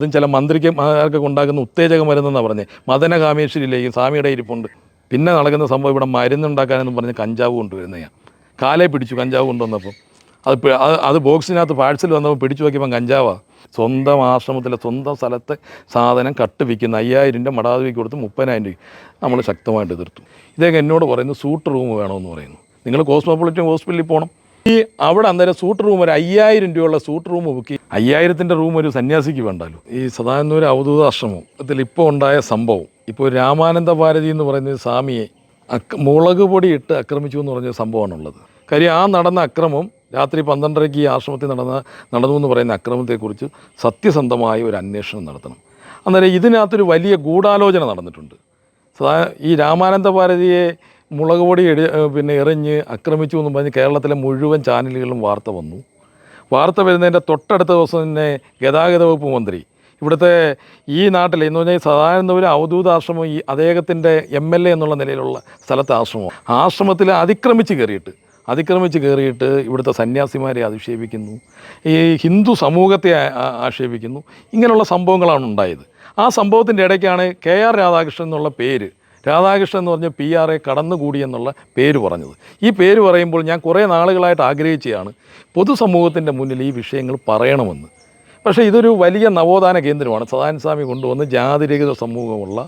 അതും ചില മന്ത്രിക്കന്മാർക്കൊക്കെ ഉണ്ടാക്കുന്ന ഉത്തേജക മരുന്നെന്നാണ് പറഞ്ഞത് മദനകാമേശ്വരിയിലേക്കും സ്വാമിയുടെ ഇരിപ്പുണ്ട്. പിന്നെ നടക്കുന്ന സംഭവം ഇവിടെ മരുന്നുണ്ടാക്കാനെന്ന് പറഞ്ഞ് കഞ്ചാവ് കൊണ്ടുവരുന്നതാണ് കാലേ പിടിച്ചു കഞ്ചാവ് കൊണ്ടുവന്നപ്പം. അത് അത് ബോക്സിനകത്ത് പാഴ്സൽ വന്നപ്പോൾ പിടിച്ചു നോക്കിയപ്പം കഞ്ചാവാണ് സ്വന്തം ആശ്രമത്തിലെ സ്വന്തം സ്ഥലത്തെ സാധനം കട്ട് വിൽക്കുന്ന അയ്യായിരം രൂപ മടാതിക്ക് കൊടുത്ത് മുപ്പതിനായിരം രൂപ നമ്മൾ ശക്തമായിട്ട് എതിർത്തു. ഇദ്ദേഹം എന്നോട് പറയുന്നു സൂട്ട് റൂം വേണമെന്ന് പറയുന്നു. നിങ്ങൾ കോസ്മോപൊളിറ്റൻ ഹോസ്പിറ്റലിൽ പോകണം ഈ അവിടെ അന്നേരം സൂട്ട് റൂം ഒരു അയ്യായിരം രൂപയുള്ള സൂട്ട് റൂം ബുക്ക് ചെയ്യും അയ്യായിരത്തിന്റെ റൂം ഒരു സന്യാസിക്ക് വേണ്ടല്ലോ. ഈ സദാനൂർ അവധൂത ആശ്രമം. ഇതിൽ ഇപ്പോൾ ഉണ്ടായ സംഭവം. ഇപ്പോൾ രാമാനന്ദ ഭാരതി എന്ന് പറയുന്ന സ്വാമിയെ മുളക് പൊടി ഇട്ട് ആക്രമിച്ചു എന്ന് പറഞ്ഞ സംഭവമാണുള്ളത്. കാര്യം ആ നടന്ന അക്രമം രാത്രി പന്ത്രണ്ടരയ്ക്ക് ഈ ആശ്രമത്തിൽ നടന്ന നടന്നു എന്ന് പറയുന്ന അക്രമത്തെക്കുറിച്ച് സത്യസന്ധമായ ഒരു അന്വേഷണം നടത്തണം. അന്നേരം ഇതിനകത്തൊരു വലിയ ഗൂഢാലോചന നടന്നിട്ടുണ്ട്. ഈ രാമാനന്ദ ഭാരതിയെ മുളക് പൊടി എടി പിന്നെ എറിഞ്ഞ് ആക്രമിച്ചു എന്ന് പറഞ്ഞ് കേരളത്തിലെ മുഴുവൻ ചാനലുകളിലും വാർത്ത വന്നു. വാർത്ത വരുന്നതിന്റെ തൊട്ടടുത്ത ദിവസം തന്നെ ഗതാഗത വകുപ്പ് മന്ത്രി ഇവിടുത്തെ ഈ നാട്ടിൽ എന്ന് പറഞ്ഞാൽ സദാനന്ദപുരം അവധൂത ആശ്രമം ഈ അദ്ദേഹത്തിന്റെ എം എൽ എ എന്നുള്ള നിലയിലുള്ള സ്ഥലത്തെ ആശ്രമം. ആശ്രമത്തിൽ അതിക്രമിച്ച് കയറിയിട്ട് അതിക്രമിച്ച് കയറിയിട്ട് ഇവിടുത്തെ സന്യാസിമാരെ അധിക്ഷേപിക്കുന്നു. ഈ ഹിന്ദു സമൂഹത്തെ ആക്ഷേപിക്കുന്നു. ഇങ്ങനെയുള്ള സംഭവങ്ങളാണ് ഉണ്ടായത്. ആ സംഭവത്തിന്റെ ഇടയ്ക്കാണ് കെ ആർ രാധാകൃഷ്ണൻ എന്നുള്ള പേര് രാധാകൃഷ്ണൻ എന്ന് പറഞ്ഞ പി ആർ എ കടന്നുകൂടി എന്നുള്ള പേര് പറഞ്ഞത്. ഈ പേര് പറയുമ്പോൾ ഞാൻ കുറേ നാളുകളായിട്ട് ആഗ്രഹിച്ചതാണ് പൊതുസമൂഹത്തിന്റെ മുന്നിൽ ഈ വിഷയങ്ങൾ പറയണമെന്ന്. പക്ഷേ ഇതൊരു വലിയ നവോത്ഥാന കേന്ദ്രമാണ്. സദാനന്ദ സ്വാമി കൊണ്ടുവന്ന് ജാതിരഹിത സമൂഹമുള്ള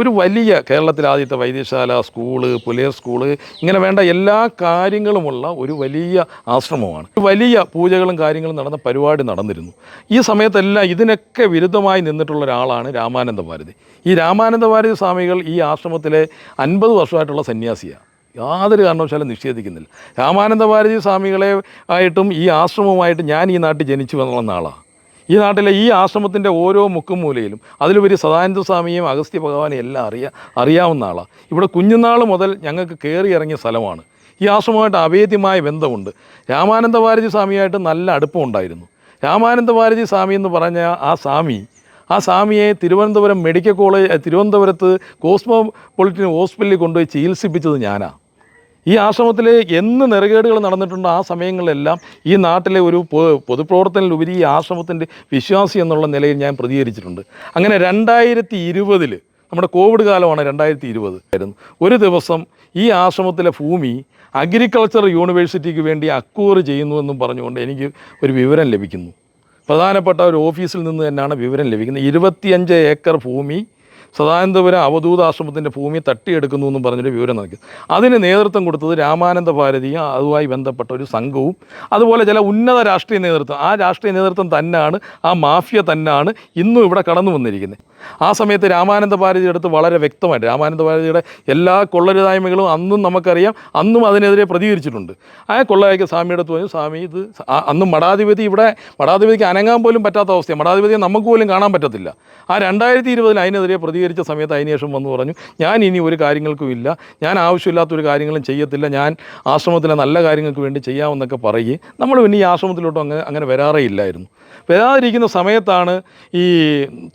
ഒരു വലിയ കേരളത്തിലെ ആദ്യത്തെ വൈദ്യശാല സ്കൂൾ പുലയർ സ്കൂൾ ഇങ്ങനെ വേണ്ട എല്ലാ കാര്യങ്ങളുമുള്ള ഒരു വലിയ ആശ്രമമാണ്. വലിയ പൂജകളും കാര്യങ്ങളും നടന്ന പരിപാടി നടന്നിരുന്നു. ഈ സമയത്തെല്ലാം ഇതിനൊക്കെ വിരുദ്ധമായി നിന്നിട്ടുള്ള ഒരാളാണ് രാമാനന്ദ ഭാരതി. ഈ രാമാനന്ദ ഭാരതി സ്വാമികൾ ഈ ആശ്രമത്തിലെ അൻപത് വർഷമായിട്ടുള്ള സന്യാസിയാണ്. യാതൊരു കാരണവശാലും നിഷേധിക്കുന്നില്ല. രാമാനന്ദ ഭാരതി സ്വാമികളെ ആയിട്ടും ഈ ആശ്രമവുമായിട്ട് ഞാൻ ഈ നാട്ടിൽ ജനിച്ചു വന്നുള്ള ആളാണ് ഈ നാട്ടിലെ ഈ ആശ്രമത്തിന്റെ ഓരോ മുക്കും മൂലയിലും അതിലുപരി സദാനന്ദ സ്വാമിയും അഗസ്ത്യ ഭഗവാനെയും എല്ലാം അറിയാ അറിയാവുന്ന ആളാണ് ഇവിടെ കുഞ്ഞുനാൾ മുതൽ ഞങ്ങൾക്ക് കയറി ഇറങ്ങിയ സ്ഥലമാണ്. ഈ ആശ്രമമായിട്ട് അഭേദ്യമായ ബന്ധമുണ്ട്. രാമാനന്ദ ഭാരതി സ്വാമിയായിട്ട് നല്ല അടുപ്പമുണ്ടായിരുന്നു രാമാനന്ദ ഭാരതി സ്വാമി എന്ന് പറഞ്ഞ ആ സ്വാമി ആ സ്വാമിയെ തിരുവനന്തപുരം മെഡിക്കൽ കോളേജ് തിരുവനന്തപുരത്ത് കോസ്മോപൊളിറ്റൻ ഹോസ്പിറ്റലിൽ കൊണ്ടുപോയി ചികിത്സിപ്പിച്ചത് ഞാനാണ് ഈ ആശ്രമത്തിൽ എന്ന് നെറുകേടുകൾ നടന്നിട്ടുണ്ടോ ആ സമയങ്ങളിലെല്ലാം ഈ നാട്ടിലെ ഒരു പൊതുപ്രവർത്തനം പൊതുപ്രവർത്തനത്തിലുപരി ഈ ആശ്രമത്തിന്റെ വിശ്വാസി എന്നുള്ള നിലയിൽ ഞാൻ പ്രതികരിച്ചിട്ടുണ്ട്. അങ്ങനെ രണ്ടായിരത്തി ഇരുപതിൽ നമ്മുടെ കോവിഡ് കാലമാണ് രണ്ടായിരത്തി ഇരുപത് ആയിരുന്നു ഒരു ദിവസം ഈ ആശ്രമത്തിലെ ഭൂമി അഗ്രികൾച്ചർ യൂണിവേഴ്സിറ്റിക്ക് വേണ്ടി അക്വയർ ചെയ്യുന്നു എന്നും പറഞ്ഞുകൊണ്ട് എനിക്ക് ഒരു വിവരം ലഭിക്കുന്നു. പ്രധാനപ്പെട്ട ഒരു ഓഫീസിൽ നിന്ന് തന്നെയാണ് വിവരം ലഭിക്കുന്നത്. ഇരുപത്തിയഞ്ച് ഏക്കർ ഭൂമി സദാനന്ദപുരം അവധൂത ആശ്രമത്തിന്റെ ഭൂമി തട്ടിയെടുക്കുന്നു എന്നും പറഞ്ഞൊരു വിവരം നൽകി. അതിന് നേതൃത്വം കൊടുത്തത് രാമാനന്ദ ഭാരതിയും അതുമായി ബന്ധപ്പെട്ട ഒരു സംഘവും. അതുപോലെ ചില ഉന്നത രാഷ്ട്രീയ നേതൃത്വം. ആ രാഷ്ട്രീയ നേതൃത്വം തന്നെയാണ് ആ മാഫിയ തന്നെയാണ് ഇന്നും ഇവിടെ കടന്നു വന്നിരിക്കുന്നത്. ആ സമയത്ത് രാമാനന്ദ ഭാരതിയുടെ അടുത്ത് വളരെ വ്യക്തമായിട്ട് രാമാനന്ദ ഭാരതിയുടെ എല്ലാ കൊള്ളരുതായ്മകളും അന്നും നമുക്കറിയാം അന്നും അതിനെതിരെ പ്രതികരിച്ചിട്ടുണ്ട്. ആ കൊള്ളയ്ക്ക് സ്വാമിയുടെ പറഞ്ഞു സ്വാമി ഇത് അന്ന് മഠാധിപതി ഇവിടെ മഠാധിപതിക്ക് അനങ്ങാൻ പോലും പറ്റാത്ത അവസ്ഥയാണ്. മഠാധിപതിയെ നമുക്ക് പോലും കാണാൻ പറ്റത്തില്ല. ആ രണ്ടായിരത്തി ഇരുപതിൽ അതിനെതിരെ പ്രതികരിച്ച സമയത്ത് അതിനുശേഷം വന്നു പറഞ്ഞു ഞാൻ ഇനി ഒരു കാര്യങ്ങൾക്കും ഇല്ല. ഞാൻ ആവശ്യമില്ലാത്ത ഒരു കാര്യങ്ങളും ചെയ്യത്തില്ല. ഞാൻ ആശ്രമത്തിലെ നല്ല കാര്യങ്ങൾക്ക് വേണ്ടി ചെയ്യാമെന്നൊക്കെ പറയുകയും നമ്മൾ പിന്നെ ഈ ആശ്രമത്തിലോട്ടും അങ്ങനെ അങ്ങനെ വരാറേ ഇല്ലായിരുന്നു. വരാതിരിക്കുന്ന സമയത്താണ് ഈ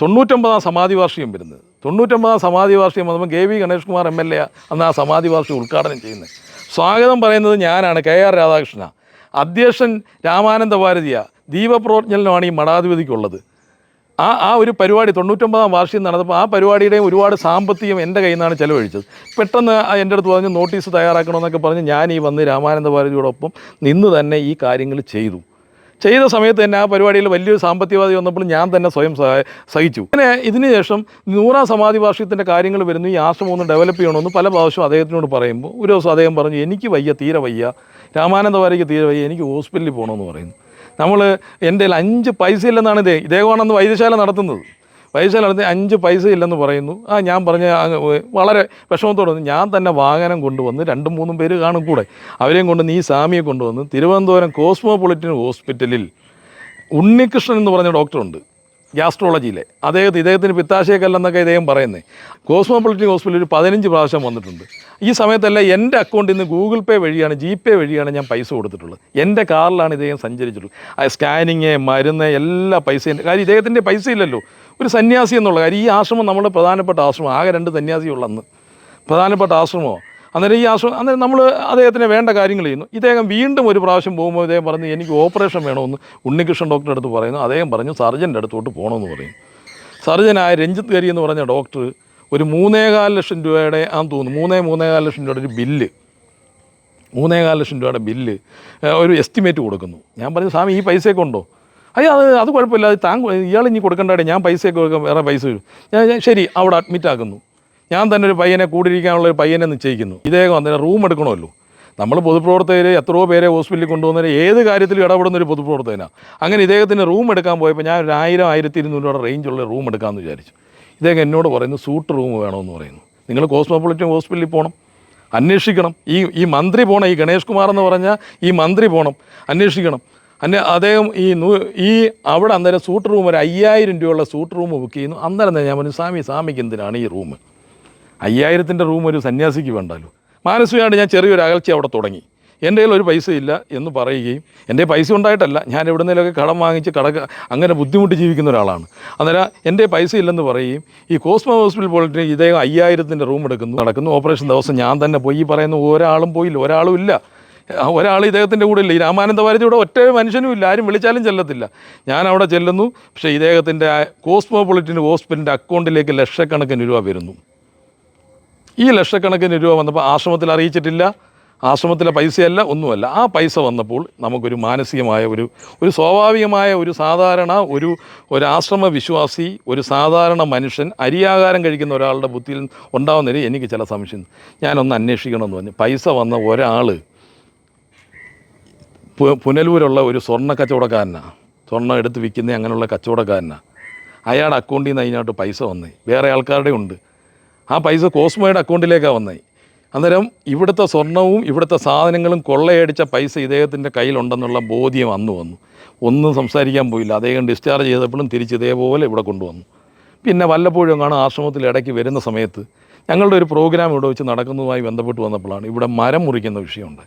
തൊണ്ണൂറ്റൊമ്പതാം സമാധി വാർഷികം വരുന്നത്. തൊണ്ണൂറ്റൊമ്പതാം സമാധി വാർഷികം വന്നപ്പോൾ K V Ganesh Kumar M L A അന്ന് ആ സമാധി വാർഷികം ഉദ്ഘാടനം ചെയ്യുന്നത്. സ്വാഗതം പറയുന്നത് ഞാനാണ് കെ ആർ രാധാകൃഷ്ണ അധ്യക്ഷൻ രാമാനന്ദ ഭാരതിയ. ദീപപ്രോജ്ഞലനമാണ് ഈ മഠാധിപതിക്കുള്ളത്. ആ ആ ഒരു പരിപാടി തൊണ്ണൂറ്റൊമ്പതാം വാർഷികം നടന്നപ്പോൾ ആ പരിപാടിയുടെയും ഒരുപാട് സാമ്പത്തികം എന്റെ കയ്യിൽ നിന്നാണ് ചെലവഴിച്ചത്. പെട്ടെന്ന് എന്റെ അടുത്ത് പറഞ്ഞ് നോട്ടീസ് തയ്യാറാക്കണമെന്നൊക്കെ പറഞ്ഞ് ഞാൻ ഈ വന്ന് രാമാനന്ദ ഭാരതിയോടൊപ്പം നിന്ന് തന്നെ ഈ കാര്യങ്ങൾ ചെയ്തു. ചെയ്ത സമയത്ത് തന്നെ ആ പരിപാടിയിൽ വലിയൊരു സാമ്പത്തികവാദി വന്നപ്പോൾ ഞാൻ തന്നെ സ്വയം സഹിച്ചു. അങ്ങനെ ഇതിനുശേഷം നൂറാം സമാധി വാർഷികത്തിന്റെ കാര്യങ്ങൾ വരുന്നു ഈ ആശ്രമം ഒന്ന് ഡെവലപ്പ് ചെയ്യണമെന്ന് പല പ്രാവശ്യം അദ്ദേഹത്തിനോട് പറയുമ്പോൾ ഒരു ദിവസം അദ്ദേഹം പറഞ്ഞു എനിക്ക് വയ്യ തീരെ വയ്യ. രാമാനന്ദ വാരിക്ക് തീരെ വയ്യ എനിക്ക് ഹോസ്പിറ്റലിൽ പോകണമെന്ന് പറയുന്നു. നമ്മൾ എന്റെ കയ്യിൽ അഞ്ച് പൈസ ഇല്ലെന്നാണ് ഇതേ. ഇദ്ദേഹമാണെന്ന് വൈദ്യശാല നടത്തുന്നത്. വൈദ്യശാല നടത്തി അഞ്ച് പൈസ ഇല്ലെന്ന് പറയുന്നു. ആ ഞാൻ പറഞ്ഞ വളരെ വിഷമത്തോടെ. ഞാൻ തന്നെ വാഹനം കൊണ്ടുവന്ന് രണ്ടും മൂന്നും പേര് കാണും കൂടെ. അവരെയും കൊണ്ട് നീ സ്വാമിയെ കൊണ്ടുവന്ന് തിരുവനന്തപുരം കോസ്മോപൊളിറ്റൻ ഹോസ്പിറ്റലിൽ ഉണ്ണികൃഷ്ണൻ എന്ന് പറഞ്ഞ ഡോക്ടറുണ്ട് ഗ്യാസ്ട്രോളജിയിലെ അദ്ദേഹത്തിന് ഇദ്ദേഹത്തിന് പിത്താശയക്കല്ലെന്നൊക്കെ ഇദ്ദേഹം പറയുന്നത് കോസ്മോപൊളിറ്റിക് ഹോസ്പിറ്റലിൽ ഒരു പതിനഞ്ച് പ്രാവശ്യം വന്നിട്ടുണ്ട്. ഈ സമയത്തല്ല എന്റെ അക്കൗണ്ടിൽ നിന്ന് ഗൂഗിൾ പേ വഴിയാണ് ജി പേ വഴിയാണ് ഞാൻ പൈസ കൊടുത്തിട്ടുള്ളത്. എന്റെ കാറിലാണ് ഇദ്ദേഹം സഞ്ചരിച്ചിട്ടുള്ളത്. സ്കാനിങ് മരുന്ന് എല്ലാ പൈസയും കാര്യം ഇദ്ദേഹത്തിന്റെ പൈസ ഇല്ലല്ലോ. ഒരു സന്യാസി എന്നുള്ള കാര്യം. ഈ ആശ്രമം നമ്മുടെ പ്രധാനപ്പെട്ട ആശ്രമം. ആകെ രണ്ട് സന്യാസിയുള്ള അന്ന്. പ്രധാനപ്പെട്ട ആശ്രമമോ? അന്നേരം ഈ ആശ്രമം അന്നേരം നമ്മൾ അദ്ദേഹത്തിന് വേണ്ട കാര്യങ്ങൾ ചെയ്യുന്നു. ഇദ്ദേഹം വീണ്ടും ഒരു പ്രാവശ്യം പോകുമ്പോൾ ഇദ്ദേഹം പറഞ്ഞു എനിക്ക് ഓപ്പറേഷൻ വേണമെന്ന് ഉണ്ണികൃഷ്ണൻ ഡോക്ടറുടെ അടുത്ത് പറയുന്നു. അദ്ദേഹം പറഞ്ഞു സർജന്റെ അടുത്തോട്ട് പോകണമെന്ന് പറയും. സർജനായ രഞ്ജിത്ത് കരി എന്ന് പറഞ്ഞ ഡോക്ടർ ഒരു മൂന്നേകാൽ ലക്ഷം രൂപയുടെ ആ തോന്നുന്നു. മൂന്നേ മൂന്നേകാൽ ലക്ഷം രൂപയുടെ ഒരു ബില്ല്. മൂന്നേകാൽ ലക്ഷം രൂപയുടെ ബില്ല് ഒരു എസ്റ്റിമേറ്റ് കൊടുക്കുന്നു. ഞാൻ പറഞ്ഞു സ്വാമി ഈ പൈസയൊക്കെ ഉണ്ടോ? അയ്യോ അത് അത് കുഴപ്പമില്ല. അത് താങ്കൾ ഇയാൾ ഇനി കൊടുക്കേണ്ടേ ഞാൻ പൈസയൊക്കെ കൊടുക്കാം വേറെ പൈസ ഞാൻ ശരി അവിടെ അഡ്മിറ്റ് ആക്കുന്നു ഞാൻ തന്നെ ഒരു പയ്യനെ കൂടിയിരിക്കാനുള്ള ഒരു പയ്യനെ നിശ്ചയിക്കുന്നു. ഇദ്ദേഹം അന്നേരം റൂം എടുക്കണമല്ലോ. നമ്മൾ പൊതുപ്രവർത്തകർ എത്രയോ പേരെ ഹോസ്പിറ്റലിൽ കൊണ്ടുവന്നവർ ഏത് കാര്യത്തിലും ഇടപെടുന്ന ഒരു പൊതുപ്രവർത്തകനാണ് അങ്ങനെ ഇദ്ദേഹത്തിന് റൂം എടുക്കാൻ പോയപ്പോൾ ഞാൻ ഒരു ആയിരം ആയിരത്തി ഇരുന്നൂറ് റേഞ്ചുള്ള റൂം എടുക്കാമെന്ന് വിചാരിച്ചു. ഇദ്ദേഹം എന്നോട് പറയുന്നു സൂട്ട് റൂം വേണമെന്ന് പറയുന്നു. നിങ്ങൾ കോസ്മോപൊളിറ്റൻ ഹോസ്പിറ്റലിൽ പോകണം അന്വേഷിക്കണം. ഈ ഈ മന്ത്രി പോകണം ഈ ഗണേഷ് കുമാർ എന്ന് പറഞ്ഞാൽ ഈ മന്ത്രി പോകണം അന്വേഷിക്കണം. അന്നെ അദ്ദേഹം ഈ ഈ അവിടെ അന്നേരം സൂട്ട് റൂം ഒരു അയ്യായിരം രൂപയുള്ള സൂട്ട് റൂം ബുക്ക് ചെയ്യുന്നു. അന്നേരം തന്നെ ഞാൻ പറഞ്ഞു സ്വാമി സ്വാമിക്ക് എന്തിനാണ് ഈ റൂം അയ്യായിരത്തിന്റെ റൂം ഒരു സന്യാസിക്ക് വേണ്ടല്ലോ. മാനസികമായിട്ട് ഞാൻ ചെറിയൊരു അകൽച്ച അവിടെ തുടങ്ങി. എന്റെ കയ്യിൽ ഒരു പൈസ ഇല്ല എന്ന് പറയുകയും എന്റെ പൈസ ഉണ്ടായിട്ടല്ല ഞാൻ എവിടെ നിന്നെങ്കിലൊക്കെ കടം വാങ്ങിച്ച് കട അങ്ങനെ ബുദ്ധിമുട്ട് ജീവിക്കുന്ന ഒരാളാണ്. അന്നേരം എന്റെ പൈസ ഇല്ലെന്ന് പറയുകയും ഈ കോസ്മോ ഹോസ്പിറ്റൽ പോയിട്ട് ഇദ്ദേഹം അയ്യായിരത്തിന്റെ റൂം എടുക്കുന്നു. നടക്കുന്നു. ഓപ്പറേഷൻ ദിവസം ഞാൻ തന്നെ പോയി ഈ പറയുന്ന ഒരാളും പോയില്ല ഒരാളും ഇല്ല. ഒരാൾ ഇദ്ദേഹത്തിന്റെ കൂടെ ഇല്ല. ഈ രാമാനന്ദ ഇവിടെ ഒറ്റ മനുഷ്യനും ഇല്ല ആരും വിളിച്ചാലും ചെല്ലത്തില്ല. ഞാൻ അവിടെ ചെല്ലുന്നു. പക്ഷേ ഇദ്ദേഹത്തിന്റെ കോസ്മോപൊളിറ്റൻ ഹോസ്പിറ്റലിന്റെ അക്കൗണ്ടിലേക്ക് ലക്ഷക്കണക്കിന് രൂപ വരുന്നു. ഈ ലക്ഷക്കണക്കിന് രൂപ വന്നപ്പോൾ ആശ്രമത്തിൽ അറിയിച്ചിട്ടില്ല ആശ്രമത്തിലെ പൈസയല്ല ഒന്നുമല്ല. ആ പൈസ വന്നപ്പോൾ നമുക്കൊരു മാനസികമായ ഒരു ഒരു സ്വാഭാവികമായ ഒരു സാധാരണ ഒരു ഒരു ആശ്രമ വിശ്വാസി ഒരു സാധാരണ മനുഷ്യൻ അരിയാകാരം കഴിക്കുന്ന ഒരാളുടെ ബുദ്ധിയിൽ ഉണ്ടാകുന്നതിന് എനിക്ക് ചില സംശയം. ഞാനൊന്ന് അന്വേഷിക്കണമെന്ന് പറഞ്ഞു. പൈസ വന്ന ഒരാൾ പുനലൂരുള്ള ഒരു സ്വർണ കച്ചവടക്കാരനാണ് സ്വർണം എടുത്ത് വിൽക്കുന്ന അങ്ങനെയുള്ള കച്ചവടക്കാരനാണ് അയാളുടെ അക്കൗണ്ടിൽ നിന്ന് അതിനകത്ത് പൈസ വന്നേ. വേറെ ആൾക്കാരുടെ ഉണ്ട്. ആ പൈസ കോസ്മോയുടെ അക്കൗണ്ടിലേക്കാണ് വന്നത് അന്നേരം ഇവിടുത്തെ സ്വർണവും ഇവിടുത്തെ സാധനങ്ങളും കൊള്ളയടിച്ച പൈസ ഇദ്ദേഹത്തിന്റെ കയ്യിലുണ്ടെന്നുള്ള ബോധ്യം അന്ന് വന്നു. ഒന്നും സംസാരിക്കാൻ പോയില്ല. അദ്ദേഹം ഡിസ്ചാർജ് ചെയ്തപ്പോഴും തിരിച്ച് ഇതേപോലെ ഇവിടെ കൊണ്ടുവന്നു. പിന്നെ വല്ലപ്പോഴും കാണാൻ ആശ്രമത്തിൽ ഇടയ്ക്ക് വരുന്ന സമയത്ത് ഞങ്ങളുടെ ഒരു പ്രോഗ്രാം ഇവിടെ വെച്ച് നടക്കുന്നതുമായി ബന്ധപ്പെട്ട് വന്നപ്പോഴാണ് ഇവിടെ മരം മുറിക്കുന്ന വിഷയമുണ്ട്.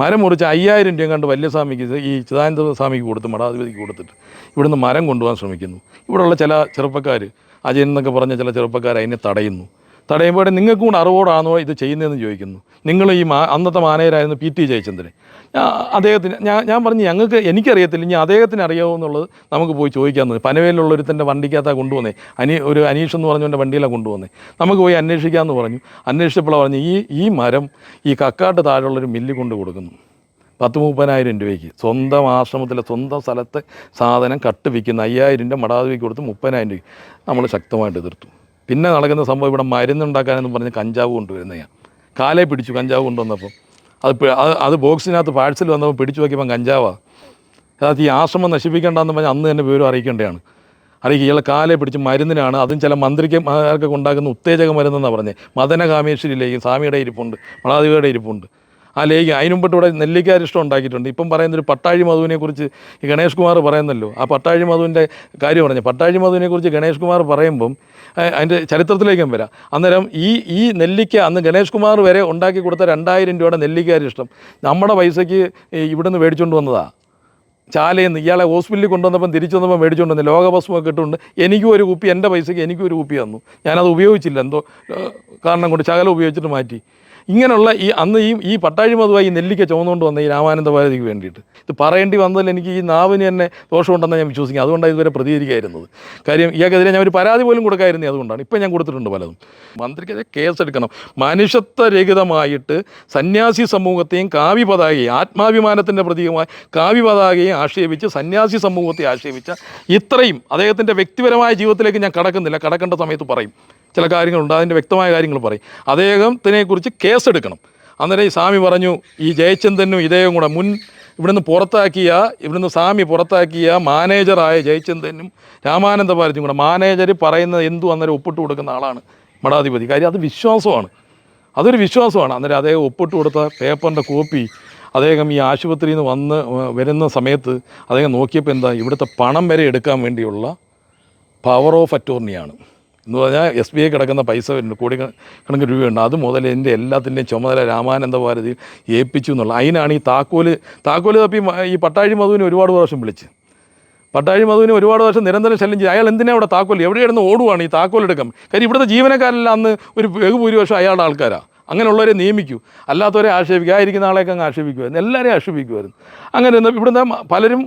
മരം മുറിച്ച് അയ്യായിരം രൂപ കണ്ട് വലിയ സ്വാമിക്ക് ഈ ചിദാനന്ദ സ്വാമിക്ക് കൊടുത്ത് മഠാധിപതിക്ക് കൊടുത്തിട്ട് ഇവിടുന്ന് മരം കൊണ്ടുപോകാൻ ശ്രമിക്കുന്നു. ഇവിടെയുള്ള ചില ചെറുപ്പക്കാർ അജയൻ എന്നൊക്കെ പറഞ്ഞ ചില ചെറുപ്പക്കാർ അതിനെ തടയുന്നു. തടയുമ്പോൾ നിങ്ങൾക്കും കൂടെ അറിവോടാണോ ഇത് ചെയ്യുന്നതെന്ന് ചോദിക്കുന്നു. നിങ്ങൾ ഈ മാ അന്നത്തെ മാനേജരായിരുന്നു പി ടി ജയചന്ദ്രൻ. അദ്ദേഹത്തിന് ഞാൻ ഞാൻ പറഞ്ഞു ഞങ്ങൾക്ക് എനിക്കറിയത്തില്ല ഇനി അദ്ദേഹത്തിന് അറിയാമോ എന്നുള്ളത് നമുക്ക് പോയി ചോദിക്കാമെന്ന് പനവേലുള്ള ഒരുത്തന്റെ വണ്ടിക്കകത്താണ് കൊണ്ടുവന്നേ. അനി ഒരു അനീഷ് എന്ന് പറഞ്ഞവന്റെ വണ്ടിയിലാണ് കൊണ്ടുവന്നേ. നമുക്ക് പോയി അന്വേഷിക്കാമെന്ന് പറഞ്ഞു. അന്വേഷിച്ചപ്പോൾ പറഞ്ഞു ഈ ഈ മരം ഈ കക്കാട്ട് താഴെയുള്ളൊരു മില്ല് കൊണ്ട് കൊടുക്കുന്നു. പത്ത് മുപ്പതിനായിരം രൂപയ്ക്ക്. സ്വന്തം ആശ്രമത്തിലെ സ്വന്തം സ്ഥലത്തെ സാധനം കട്ട് വിൽക്കുന്ന അയ്യായിരം രൂപ മടാതിക്ക് കൊടുത്ത് മുപ്പതിനായിരം രൂപ നമ്മൾ ശക്തമായിട്ട് എതിർത്തു. പിന്നെ നടക്കുന്ന സംഭവം ഇവിടെ മരുന്നുണ്ടാക്കാനെന്ന് പറഞ്ഞ് കഞ്ചാവ് കൊണ്ടുവരുന്നതാണ് കാലെ പിടിച്ചു കഞ്ചാവ് കൊണ്ടുവന്നപ്പം. അത് അത് ബോക്സിനകത്ത് പാഴ്സൽ വന്നപ്പോൾ പിടിച്ചു നോക്കിയപ്പം കഞ്ചാവാണ് അതായത് ഈ ആശ്രമം നശിപ്പിക്കേണ്ടെന്ന് പറഞ്ഞാൽ അന്ന് തന്നെ വിവരം അറിയിക്കേണ്ടതാണ് അറിയിക്കുക ഇയാളെ കാലെ പിടിച്ച് മരുന്നിനാണ്. അതും ചില മന്ത്രിക്ക് ആർക്കൊക്കെ ഉണ്ടാക്കുന്ന ഉത്തേജക മരുന്നെന്നാണ് പറഞ്ഞത് മദനകാമേശ്വരിയിലേക്ക് സ്വാമിയുടെ ഇരിപ്പുണ്ട് മണാദേവിയുടെ ഇരിപ്പുണ്ട്. ആ ലേഖ അതിനുമ്പോട്ട് ഇവിടെ നെല്ലിക്കാരിഷ്ടം ഉണ്ടാക്കിയിട്ടുണ്ട്. ഇപ്പം പറയുന്നൊരു പട്ടാഴി മധുവിനെക്കുറിച്ച് ഗണേഷ് കുമാർ പറയുന്നല്ലോ. ആ പട്ടാഴി മധുവിന്റെ കാര്യം പറഞ്ഞു. പട്ടാഴി മധുവിനെക്കുറിച്ച് ഗണേഷ് കുമാർ പറയുമ്പം അതിന്റെ ചരിത്രത്തിലേക്കും വരാം. അന്നേരം ഈ ഈ നെല്ലിക്ക അന്ന് ഗണേഷ് കുമാർ വരെ ഉണ്ടാക്കി കൊടുത്ത രണ്ടായിരം രൂപയുടെ നെല്ലിക്കാരിഷ്ടം നമ്മുടെ പൈസയ്ക്ക് ഇവിടെ ഇവിടുന്ന് മേടിച്ചുകൊണ്ട് വന്നതാണ് ചാലയിൽ നിന്ന് ഇയാളെ ഹോസ്പിറ്റലിൽ കൊണ്ടുവന്നപ്പം തിരിച്ചു വന്നപ്പോൾ മേടിച്ചുകൊണ്ട് വന്നു ലോകഭസ്മൊക്കെ കിട്ടുന്നുണ്ട് എനിക്കും ഒരു കുപ്പി എന്റെ പൈസയ്ക്ക് എനിക്കും ഒരു കുപ്പി തന്നു. ഞാനത് ഉപയോഗിച്ചില്ല. എന്തോ കാരണം കൊണ്ട് ശകലം ഉപയോഗിച്ചിട്ട് മാറ്റി. ഇങ്ങനെയുള്ള ഈ അന്ന് ഈ ഈ പട്ടാഴി മധുവായി നെല്ലിക്ക ചുമന്നുകൊണ്ട് വന്ന ഈ രാമാനന്ദ ഭാരതിക്ക് വേണ്ടിയിട്ട്. ഇത് പറയേണ്ടി വന്നതിൽ എനിക്ക് ഈ നാവിന് തന്നെ ദോഷമുണ്ടെന്ന് ഞാൻ വിശ്വസിക്കും അതുകൊണ്ടാണ് ഇതുവരെ പ്രതികരിക്കായിരുന്നത് കാര്യം ഇയാൾക്കെതിരെ ഞാൻ ഒരു പരാതി പോലും കൊടുക്കായിരുന്നു അതുകൊണ്ടാണ്. ഇപ്പം ഞാൻ കൊടുത്തിട്ടുണ്ട് പലതും. മന്ത്രിക്കെതിരെ കേസെടുക്കണം. മനുഷ്യത്വരഹിതമായിട്ട് സന്യാസി സമൂഹത്തെയും കാവ്യ പതാകയും ആത്മാഭിമാനത്തിന്റെ പ്രതീകമായി കാവ്യ പതാകയും ആക്ഷേപിച്ച് സന്യാസി സമൂഹത്തെ ആക്ഷേപിച്ച ഇത്രയും അദ്ദേഹത്തിന്റെ വ്യക്തിപരമായ ജീവിതത്തിലേക്ക് ഞാൻ കടക്കുന്നില്ല. കടക്കേണ്ട സമയത്ത് പറയും. ചില കാര്യങ്ങളുണ്ട്. അതിന്റെ വ്യക്തമായ കാര്യങ്ങൾ പറയും. അദ്ദേഹത്തിനെക്കുറിച്ച് കേസെടുക്കണം. അന്നേരം ഈ സ്വാമി പറഞ്ഞു ഈ ജയചന്ദനും ഇദ്ദേഹം കൂടെ മുൻ ഇവിടുന്ന് പുറത്താക്കിയ ഇവിടുന്ന് സ്വാമി പുറത്താക്കിയ മാനേജറായ ജയചന്ദനും രാമാനന്ദ ഭാരതിയും കൂടെ മാനേജർ പറയുന്നത് എന്തു അന്നേരം ഒപ്പിട്ട് കൊടുക്കുന്ന ആളാണ് മഠാധിപതി. കാര്യം അത് വിശ്വാസമാണ്. അതൊരു വിശ്വാസമാണ്. അന്നേരം അദ്ദേഹം ഒപ്പിട്ട് കൊടുത്ത പേപ്പറിന്റെ കോപ്പി അദ്ദേഹം ഈ ആശുപത്രിയിൽ നിന്ന് വന്ന് വരുന്ന സമയത്ത് അദ്ദേഹം നോക്കിയപ്പോൾ എന്താ ഇവിടുത്തെ പണം വരെ എടുക്കാൻ വേണ്ടിയുള്ള പവർ ഓഫ് അറ്റോർണിയാണ് എന്ന് പറഞ്ഞാൽ എസ് ബി ഐ കിടക്കുന്ന പൈസ വരുന്നുണ്ട് കോടി കണക്കിന് രൂപയുണ്ട്. അത് മുതൽ എന്റെ എല്ലാത്തിന്റെയും ചുമതല രാമാനന്ദ ഭാരതി ഏൽപ്പിച്ചു എന്നുള്ള അതിനാണ് ഈ താക്കോൽ താക്കോൽ തപ്പി ഈ പട്ടാഴി മധുവിനെ ഒരുപാട് പ്രാവശ്യം വിളിച്ച്. പട്ടാഴി മധുവിനെ ഒരുപാട് വർഷം നിരന്തരം ശല്യം ചെയ്ത് അയാൾ എന്തിനാണ് അവിടെ താക്കോൽ എവിടെ കിടന്ന് ഓടുവാണ് ഈ താക്കോൽ എടുക്കാൻ? കാര്യം ഇവിടുത്തെ ജീവനക്കാരെല്ലാം അന്ന് ഒരു ബഹുഭൂരിപക്ഷം അയാളുടെ ആൾക്കാരാണ് അങ്ങനെയുള്ളവരെ നിയമിക്കൂ. അല്ലാത്തവരെ ആക്ഷേപിക്കുക. ആയിരിക്കുന്ന ആളെയൊക്കെ അങ്ങ് ആക്ഷേപിക്കുമായിരുന്നു എല്ലാവരെയും ആക്ഷേപിക്കുമായിരുന്നു അങ്ങനെ ഇവിടുന്ന് പലരും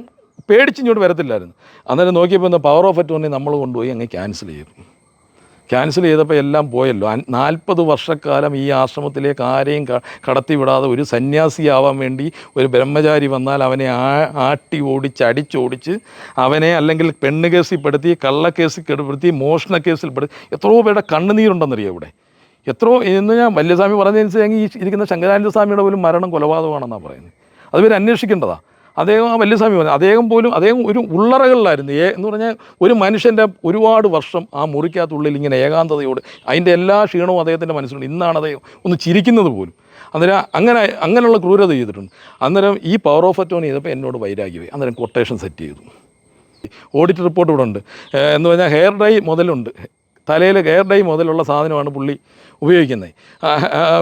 പേടിച്ചിങ്ങോട്ട് വരത്തില്ലായിരുന്നു. അന്നേരം നോക്കിയപ്പോൾ പവർ ഓഫ് അറ്റോർണി നമ്മൾ കൊണ്ടുപോയി അങ്ങ് ക്യാൻസൽ ചെയ്തു. ക്യാൻസൽ ചെയ്തപ്പോൾ എല്ലാം പോയല്ലോ. നാൽപ്പത് വർഷക്കാലം ഈ ആശ്രമത്തിലേക്ക് ആരെയും കടത്തിവിടാതെ ഒരു സന്യാസിയാവാൻ വേണ്ടി ഒരു ബ്രഹ്മചാരി വന്നാൽ അവനെ ആ ആട്ടി ഓടിച്ച് അടിച്ചോടിച്ച് അവനെ അല്ലെങ്കിൽ പെണ്ണ് കേസിൽ പെടുത്തി കള്ളക്കേസിൽ പെടുത്തി മോഷണ കേസിൽ പെടുത്തി എത്രയോ പേരുടെ കണ്ണുനീരുണ്ടെന്നറിയാം ഇവിടെ? എത്രയോ എന്ന് ഞാൻ വല്യസ്വാമി പറഞ്ഞതനുസരിച്ച് ഈ ഇരിക്കുന്ന ശങ്കരാനന്ദ സ്വാമിയുടെ പോലും മരണം കൊലപാതകമാണെന്നാണ് പറയുന്നത്. അത് പേര് അന്വേഷിക്കേണ്ടതാണ് അദ്ദേഹം ആ വല്യസ്വാമി പറഞ്ഞു അദ്ദേഹം പോലും അദ്ദേഹം ഒരു ഉള്ളറകളിലായിരുന്നു. ഏ എന്ന് പറഞ്ഞാൽ ഒരു മനുഷ്യന്റെ ഒരുപാട് വർഷം ആ മുറിക്കകത്തുള്ളിൽ ഇങ്ങനെ ഏകാന്തതയോട് അതിന്റെ എല്ലാ ക്ഷീണവും അദ്ദേഹത്തിന്റെ മനസ്സിലുണ്ട്. ഇന്നാണ് അദ്ദേഹം ഒന്ന് ചിരിക്കുന്നത് പോലും. അന്നേരം അങ്ങനെ അങ്ങനെയുള്ള ക്രൂരത ചെയ്തിട്ടുണ്ട്. അന്നേരം ഈ പവർ ഓഫ് അറ്റോണി ചെയ്തപ്പോൾ എന്നോട് വൈരാഗ്യമായി. അന്നേരം കൊട്ടേഷൻ സെറ്റ് ചെയ്തു. ഓഡിറ്റ് റിപ്പോർട്ട് ഇവിടെ ഉണ്ട്. എന്ന് പറഞ്ഞാൽ ഹെയർ ഡ്രൈ മുതലുണ്ട്. തലയിൽ ഹെയർ ഡൈ മുതലുള്ള സാധനമാണ് പുള്ളി ഉപയോഗിക്കുന്നത്.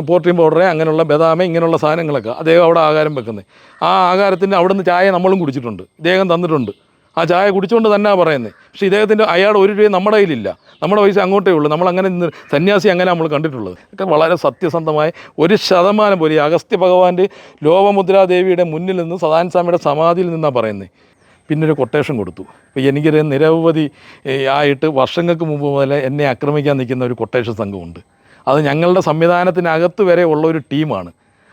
പോർട്ടിൻ പൗഡർ അങ്ങനെയുള്ള ബദാമ ഇങ്ങനെയുള്ള സാധനങ്ങളൊക്കെ അദ്ദേഹം അവിടെ ആഹാരം വെക്കുന്നത്. ആ ആഹാരത്തിന്റെ അവിടുന്ന് ചായ നമ്മളും കുടിച്ചിട്ടുണ്ട്. ഇദ്ദേഹം തന്നിട്ടുണ്ട്. ആ ചായ കുടിച്ചുകൊണ്ട് തന്നെ പറയുന്നത്. പക്ഷേ ഇദ്ദേഹത്തിന്റെ അയാളുടെ ഒരു രൂപ നമ്മുടെ കയ്യിലില്ല. നമ്മുടെ പൈസ അങ്ങോട്ടേ ഉള്ളൂ. നമ്മൾ അങ്ങനെ സന്യാസി അങ്ങനെ നമ്മൾ കണ്ടിട്ടുള്ളത്. ഒക്കെ വളരെ സത്യസന്ധമായ ഒരു ശതമാനം പോലെ അഗസ്ത്യ ഭഗവാന്റെ ലോപമുദ്രാദേവിയുടെ മുന്നിൽ നിന്ന് സദാൻ സ്വാമിയുടെ സമാധിയിൽ നിന്നാണ് പറയുന്നത്. പിന്നെ ഒരു കൊട്ടേഷൻ കൊടുത്തു. അപ്പോൾ എനിക്കൊരു നിരവധി ആയിട്ട് വർഷങ്ങൾക്ക് മുമ്പ് മുതൽ എന്നെ ആക്രമിക്കാൻ നിൽക്കുന്ന ഒരു കൊട്ടേഷൻ സംഘമുണ്ട്. അത് ഞങ്ങളുടെ സംവിധാനത്തിനകത്ത് വരെ ഉള്ള ഒരു ടീമാണ്.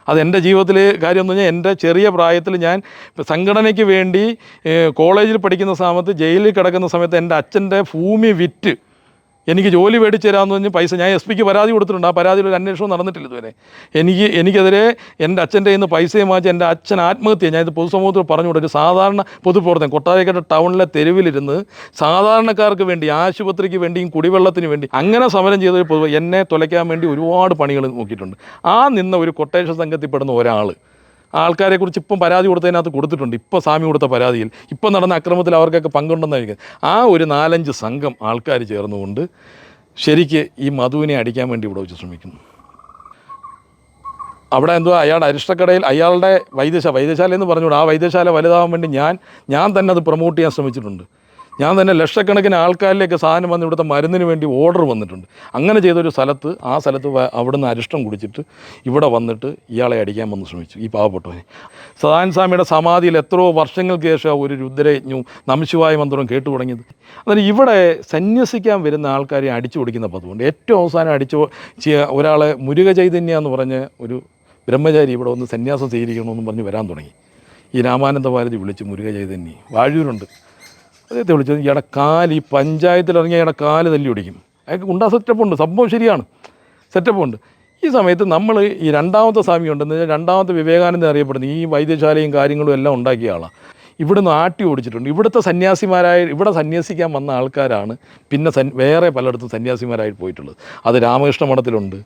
അത് എന്റെ ജീവിതത്തിലെ കാര്യം എന്ന് പറഞ്ഞാൽ എന്റെ ചെറിയ പ്രായത്തിൽ ഞാൻ സംഘടനയ്ക്ക് വേണ്ടി കോളേജിൽ പഠിക്കുന്ന സമയത്ത് ജയിലിൽ കിടക്കുന്ന സമയത്ത് എന്റെ അച്ഛന്റെ ഭൂമി വിറ്റ് എനിക്ക് ജോലി മേടിച്ച് തരാമെന്ന് പറഞ്ഞ് പൈസ ഞാൻ എസ് പിക്ക് പരാതി കൊടുത്തിട്ടുണ്ട്. ആ പരാതിയിൽ ഒരു അന്വേഷണം നടന്നിട്ടില്ല ഇതുവരെ. എനിക്ക് എനിക്കെതിരെ എന്റെ അച്ഛന്റെ കയ്യിൽ നിന്ന് പൈസയും എന്റെ അച്ഛൻ ആത്മഹത്യ ഞാൻ ഇത് പൊതുസമൂഹത്തിൽ പറഞ്ഞു ഒരു സാധാരണ പൊതുപ്രവർത്തനം കൊട്ടാരക്കട്ട ടൗണിലെ തെരുവിലിരുന്ന് സാധാരണക്കാർക്ക് വേണ്ടി ആശുപത്രിക്ക് വേണ്ടിയും കുടിവെള്ളത്തിന് വേണ്ടി അങ്ങനെ സമരം ചെയ്ത പൊതു എന്നെ തുലയ്ക്കാൻ വേണ്ടി ഒരുപാട് പണികൾ നോക്കിയിട്ടുണ്ട്. ആ നിന്ന ഒരു കൊട്ടേഷൻ സംഘത്തിൽപ്പെടുന്ന ഒരാൾ ആൾക്കാരെ കുറിച്ച് ഇപ്പം പരാതി കൊടുത്തതിനകത്ത് കൊടുത്തിട്ടുണ്ട്. ഇപ്പോൾ സ്വാമി കൊടുത്ത പരാതിയിൽ. ഇപ്പം നടന്ന അക്രമത്തിൽ അവർക്കൊക്കെ പങ്കുണ്ടെന്ന് പങ്കുണ്ടെന്നായിരിക്കും ആ ഒരു നാലഞ്ച് സംഘം ആൾക്കാർ ചേർന്നുകൊണ്ട് ശരിക്ക് ഈ മധുവിനെ അടിക്കാൻ വേണ്ടി ഇവിടെ വെച്ച് ശ്രമിക്കുന്നു. അവിടെ എന്തോ അയാൾ അരിഷ്ടക്കടയിൽ അയാളുടെ വൈദ്യശാല വൈദ്യശാല എന്ന് പറഞ്ഞുകൂടാ. ആ വൈദ്യശാല വലുതാവാൻ വേണ്ടി ഞാൻ ഞാൻ തന്നെ അത് പ്രൊമോട്ട് ചെയ്യാൻ ശ്രമിച്ചിട്ടുണ്ട്. ഞാൻ തന്നെ ലക്ഷക്കണക്കിന് ആൾക്കാരിലേക്ക് സാധനം വന്ന് ഇവിടുത്തെ മരുന്നിന് വേണ്ടി ഓർഡർ വന്നിട്ടുണ്ട്. അങ്ങനെ ചെയ്തൊരു സ്ഥലത്ത് ആ സ്ഥലത്ത് അവിടുന്ന് അരിഷ്ടം കുടിച്ചിട്ട് ഇവിടെ വന്നിട്ട് ഇയാളെ അടിക്കാൻ വന്ന് ശ്രമിച്ചു ഈ പാവപ്പെട്ടവനെ. സദാൻ സ്വാമിയുടെ സമാധിയിൽ എത്രയോ വർഷങ്ങൾക്ക് ശേഷം ഒരു രുദ്രയജ്ഞവും നമശിവായ മന്ത്രവും കേട്ടു തുടങ്ങിയത്. അന്നേരം ഇവിടെ സന്യസിക്കാൻ വരുന്ന ആൾക്കാരെ അടിച്ചു കൊടുക്കുന്ന പതിവുണ്ട് ഏറ്റവും അവസാനം അടിച്ചു ഒരാളെ മുരുക ചൈതന്യ എന്ന് പറഞ്ഞ ഒരു ബ്രഹ്മചാരി ഇവിടെ വന്ന് സന്യാസം സ്വീകരിക്കണമെന്ന് പറഞ്ഞ് വരാൻ തുടങ്ങി. ഈ രാമാനന്ദ ഭാരതി വിളിച്ച് മുരുക ചൈതന്യ വാഴൂരുണ്ട്. അദ്ദേഹത്തെ വിളിച്ചത് ഇയാടെ കാൽ ഈ പഞ്ചായത്തിൽ ഇറങ്ങിയ ഇയാടെ കാൽ തല്ലി ഒടിക്കും അയാൾക്ക് ഉണ്ടാ സെറ്റപ്പ് ഉണ്ട്. സംഭവം ശരിയാണ്. സെറ്റപ്പ് ഉണ്ട്. ഈ സമയത്ത് നമ്മൾ ഈ രണ്ടാമത്തെ സ്വാമി ഉണ്ടെന്ന് വെച്ചാൽ രണ്ടാമത്തെ വിവേകാനന്ദ അറിയപ്പെടുന്ന. ഈ വൈദ്യശാലയും കാര്യങ്ങളും എല്ലാം ഉണ്ടാക്കിയ ആളാണ് ഇവിടുന്ന് ആട്ടി ഓടിച്ചിട്ടുണ്ട്. ഇവിടുത്തെ സന്യാസിമാരായ ഇവിടെ സന്യാസിക്കാൻ വന്ന ആൾക്കാരാണ് പിന്നെ സൻ വേറെ പലയിടത്തും സന്യാസിമാരായിട്ട് പോയിട്ടുള്ളത്. അത് രാമകൃഷ്ണ മഠത്തിലുണ്ട്.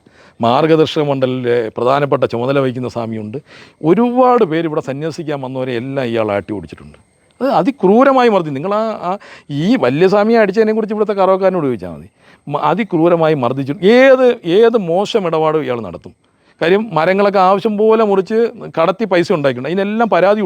മാർഗദർശക മണ്ഡലിലെ പ്രധാനപ്പെട്ട ചുമതല വഹിക്കുന്ന സ്വാമിയുണ്ട്. ഒരുപാട് പേര് ഇവിടെ സന്യാസിക്കാൻ വന്നവരെ എല്ലാം ഇയാൾ ആട്ടി ഓടിച്ചിട്ടുണ്ട്. അത് അതിക്രൂരമായി മർദ്ദി. നിങ്ങൾ ആ ഈ വല്യസ്വാമിയെ അടിച്ചതിനെ കുറിച്ച് ഇവിടുത്തെ കറവക്കാരനോട് ചോദിച്ചാൽ മതി. അതിക്രൂരമായി മർദ്ദിച്ചു ഏത് ഏത് മോശം ഇടപാടും ഇയാൾ നടത്തും. കാര്യം മരങ്ങളൊക്കെ ആവശ്യം പോലെ മുറിച്ച് കടത്തി പൈസ ഉണ്ടാക്കിയിട്ടുണ്ട്. അതിനെല്ലാം പരാതി